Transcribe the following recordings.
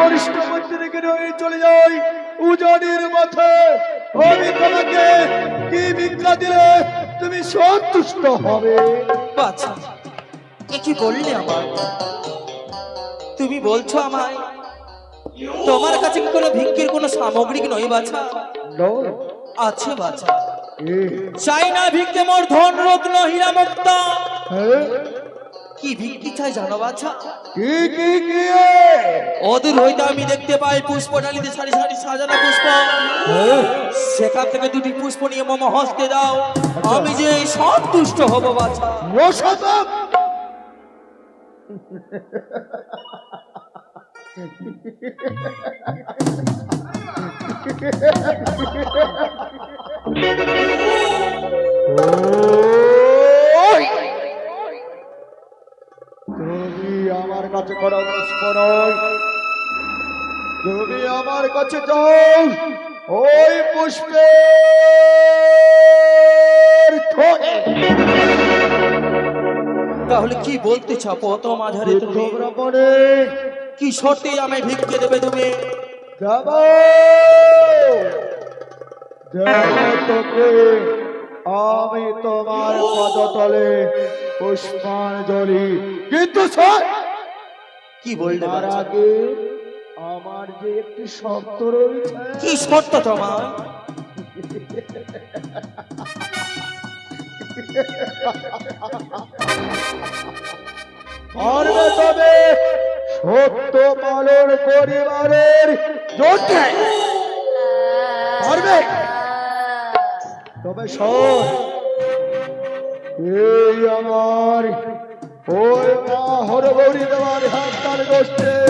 বরিষ্ঠ মন্ত্রীকে নিয়ে চলে যাই উজানির মাঠে। আমি তোমাকে কি ভিক্ষা দিলে তুমি সন্তুষ্ট হবে? বাছা এ কি বললে আমার তুমি বলছো আমায় তোমার কাছে কি কোনো ভিক্ষের কোনো সামগ্রিক নয় বাছা. আছে বাছা। চাই না ভিক্ষে মোর ধন রত্ন হীরা মুক্ত হ্যাঁ? কি ভিক্ষি চাই জানো বাছা? কি কি? কি অদূর হইতে আমি দেখতে পাই পুষ্প ডালিতে সারি সারি সাজানো পুষ্প। সেখান থেকে দুটি পুষ্প নিয়ে মম হস্তে দাও। আমি যে সন্তুষ্ট হব বাছা। অসম্ভব ওই! কাছে যাও ওই পুষ্পের ঠোঁটে। তাহলে কি বলতে চাপো অত মাঝারে তুমি? তোমরা মনে কি শর্তে আমায় ভিক্ষে দেবে তুমি? তোকে আমি তোমার পদতলে পুষ্পাঞ্জলি কিন্তু স্যার কি বলতে আগে আমার যে একটি শর্ত রয়েছে। কি শর্ত তোমার? পারবে তবে সত্য পালন পরিবারের পারবে তবে শোন এই আমার ওই মা হরগৌরী দেওয়ার হাততাল গোষ্ঠী সেই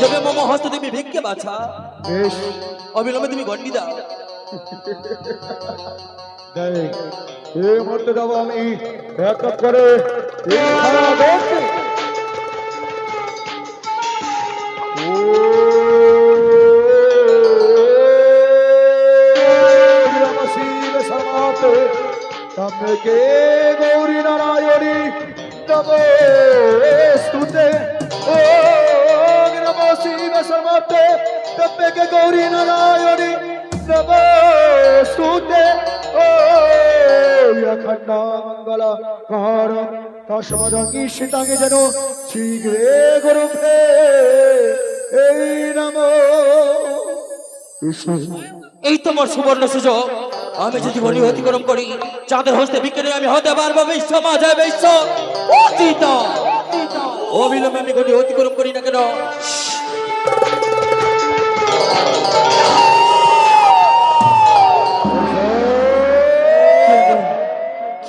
দেবে মম হস্ত তুমি ভিক্ষে বাছা বেশ অবিলম্বে তুমি গন্ডি দাও দেখ এই মুহূর্তে দেবো আমি এক এক করে তমকে গৌরী নারায়ণী তবে তমকে গৌরী নারায়ণী তবে স্তুতে। ও অখণ্ড মঙ্গল কার তসমদঙ্গি সীতাকে যেন শীঘ্রে এই নম। এই তোমার সুবর্ণ সুযোগ। আমি যদি গন্ডি অতিক্রম করি চাঁদের হস্তে নিয়ে আমি হতে পারব বিশ্ব মাঝে বিশ্ব। অতীত। অবিলম্বে আমি গন্ডি অতিক্রম করি না কেন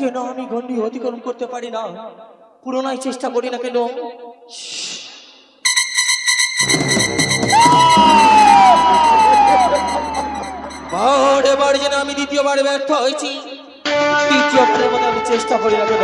কেন আমি গন্ডি অতিক্রম করতে পারি না? পুরোনায় চেষ্টা করি না কেন? যেন আমি দ্বিতীয়বার ব্যর্থ হয়েছি। তৃতীয়বারের মতো আমি চেষ্টা করি না কেন?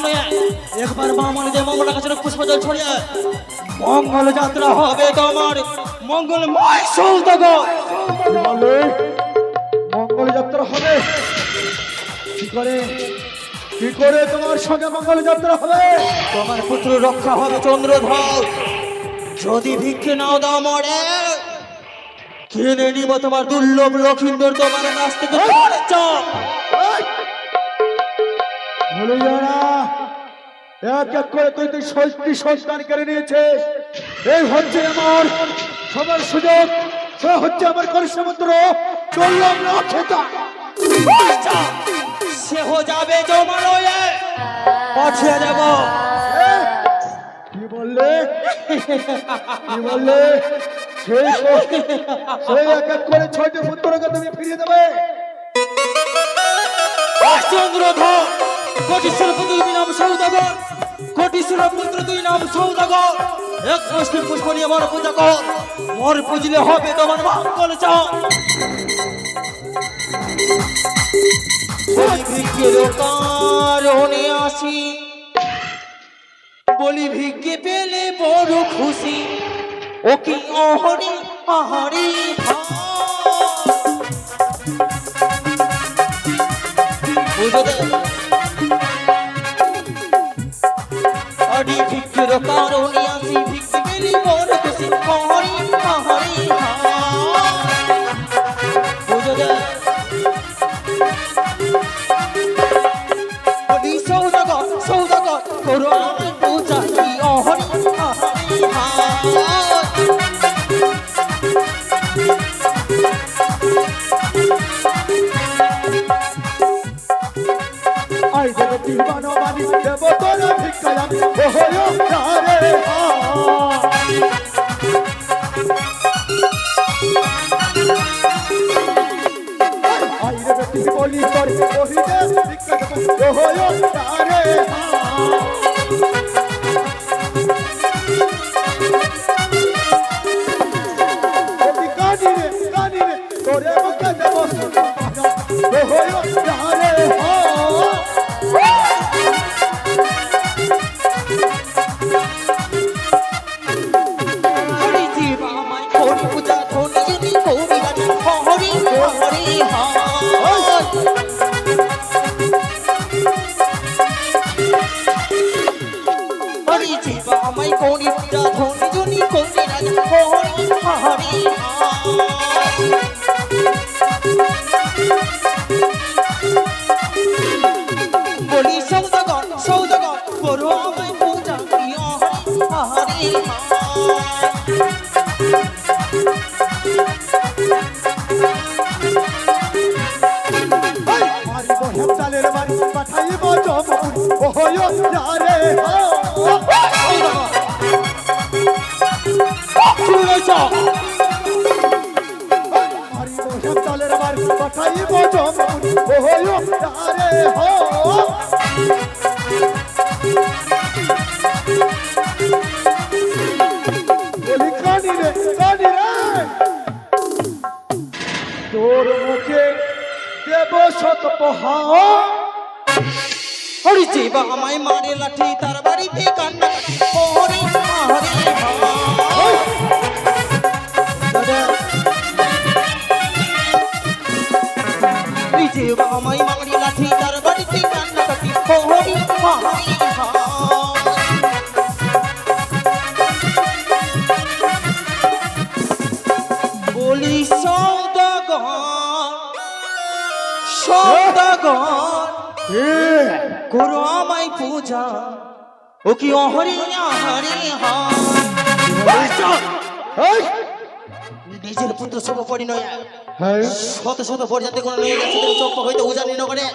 একবার মা মনে যায় মঙ্গলের কাছে পুষ্প জল ছড়িয়ে মঙ্গল যাত্রা হবে তোমার। মঙ্গল ময় সৌদাগর বলে মঙ্গল যাত্রা হবে। কি করে? কি করে তোমার সঙ্গে মঙ্গল যাত্রা হবে? তোমার পুত্র রক্ষা হবে চন্দ্রধর। যদি ভিক্ষে নাও দাও মরে কিনে নিব তোমার দুর্লভ লক্ষিন্দর তোমার কাছ থেকে ভুলে যেও না এক এক করে তুই তুই ষষ্ঠী সন্তান কেড়ে নিয়েছিস এই হচ্ছে আমার সবার সুযোগ সে হচ্ছে আমার করিষ্মপুত্র চললাম না খেতা। সেহ যাবে জমালয়ে। পাঠিয়ে দেব। কি বললে? কি বললে? সেই সেই এক এক করে ছয়টি পুত্রকে তুমি ফিরিয়ে দেবে। চন্দ্রধর কোটিশ্বর পুত্র দুই নাম সৌদাগর। কোটিশ্বর পুত্র দুই নাম সৌদাগর। এক মুষ্টি পুষ্প নিয়ে মর পূজা কর। মর পুজলে হবে তোমার মঙ্গল চাও। বলি ভিক্ষের কারণে পেলে বড় খুশি। ও কি অহরি আহারি হা ভিক্ষের কারণে আসি ভিক্ষে পেলি বড় খুশি। হরি হরি বুঝতে আডি হরি জীবা আমায় মারে লাঠি, তার বাড়িতে কান্না হরি হরি হরি জীবা আমায় মারে লাঠি, তার বাড়িতে কান্না কাটি হরি হরি বলি সৌদাগর। করো আমায় পূজা। ও কি অহরি হরি নিজের পুত্র সব পরিণয় হ্যাঁ। শত শত পর্যাতে কোনো নিয়ে গেছে চম্প হইতে উজানি নগরে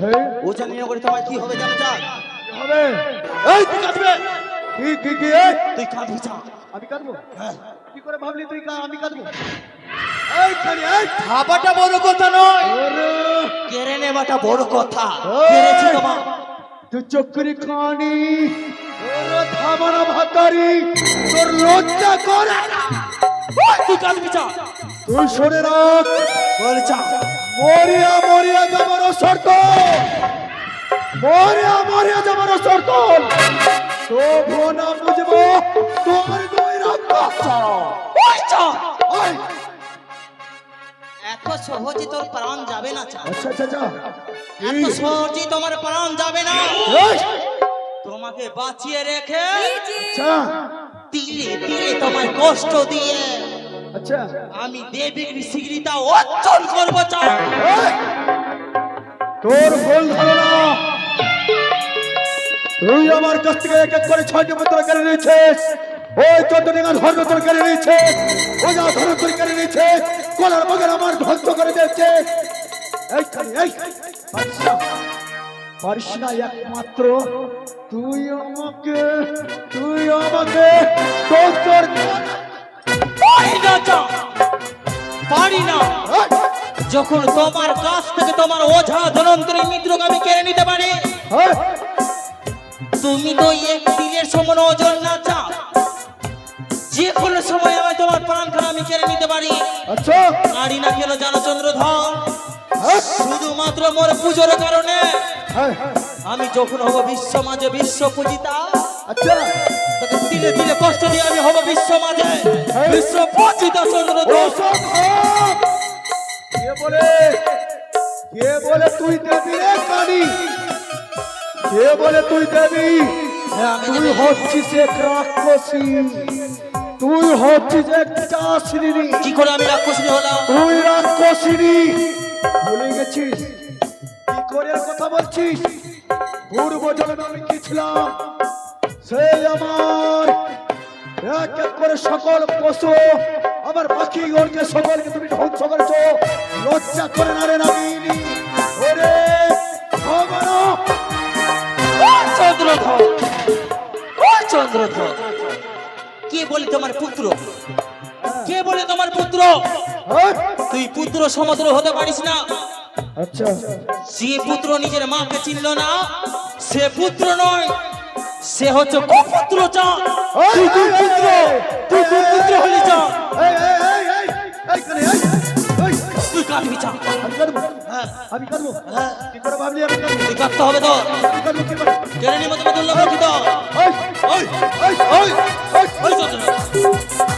হ্যাঁ। উজানি নগরে তোমার কি হবে জানো হবে? এই তুই কাঁদবে? কি কি কি তুই কাঁদবি চা। আমি কাঁদবো? হ্যাঁ। কি করে ভাবলি তুই? আমি কাঁদবো? খাবাটা বড় কথা নয়। কেড়ে নেওয়াটা বড় কথা! কেড়েছি তোমার তুই চক্করি কানি। থামানা ভাতারি তোর লজ্জা করে না। তুই কাঁদবি চা তুই সরে রাখ। বল চা মরিয়া মরিয়া যাবার শর্ত মরে মরে যাবার সরতল তবু না বুঝব তোমার দুই রক্ত ওই চল। ওই, এত সহজে তোর প্রাণ যাবে না আচ্ছা আচ্ছা আচ্ছা। এত সহজে তোমার প্রাণ যাবে না। তোমাকে বাঁচিয়ে রেখে আচ্ছা। কষ্ট দিয়ে আচ্ছা। আমি দেবীর স্বীকৃতা অর্জন করব তোর ভুল ধারণা তুই আমার কাছ থেকে এক এক করে ছয়টি পত্র কেড়ে নিয়েছিস। ওই চোদ্দ টাকা ধর্ম তোর কেড়ে নিয়েছে ওজা ধর্ম তোর কেড়ে নিয়েছে কলার বগের আমার ধ্বংস করে দিয়েছে। পারিস না। একমাত্র। তুই আমাকে তুই আমাকে তোর পারি না পারি না। যখন তোমার কাছ থেকে তোমার ওঝা ধনন্তরী মিত্রকে আমি কেড়ে নিতে পারি তুমি তো এক তীরের সমান ওজন না চা যে কোনো সময় আমি তোমার প্রাণ খানা আমি কেড়ে নিতে পারি। আচ্ছা। পারি না কেন জানো চন্দ্রধর হ্যাঁ। শুধুমাত্র মোর পুজোর কারণে। হ্যাঁ আমি যখন হব বিশ্ব মাঝে বিশ্ব পূজিতা। আচ্ছা। তখন দিলে দিলে কষ্ট দিয়ে আমি হব বিশ্ব মাঝে। হ্যাঁ। বিশ্ব পূজিতা হোক। কে বলে? কে বলে তুই দেবী রে কানি কে বলে তুই দেবী? তুই হচ্ছিস এক রাক্ষসী। তুই হচ্ছিস এক চাষিনী কি করে আমি রাক্ষসী হলাম? তুই রাক্ষসিনী। ভুলে গেছিস? কি করে কথা বলছিস? পূর্ব জন্মে আমি কি ছিলাম সেই আমার এক এক করে সকল পশু আমার পাখি গণকে সকলকে তুমি ধ্বংস করেছ। লজ্জা করে না রে নামিনী ওরে ভগবান! চন্দ্রধর! ও চন্দ্রধর! কে বলে তোমার পুত্র কে বলে তোমার পুত্র হ্যাঁ? তুই পুত্র সমুদ্র হতে পারিস না আচ্ছা যে পুত্র নিজের মাকে চিনল না সে পুত্র নয় সে হচ্ছে কুপুত্র চা তুই হলি চা তুই কাটবি চা আমি হ্যাঁ হ্যাঁ কি করে ভাবলি আমি কাটবো তুই কাটতে হবে তো কি কাটবো কি করে কেড়ে নিমত বদল রক্ষিত এই ওই এই এই এই ওই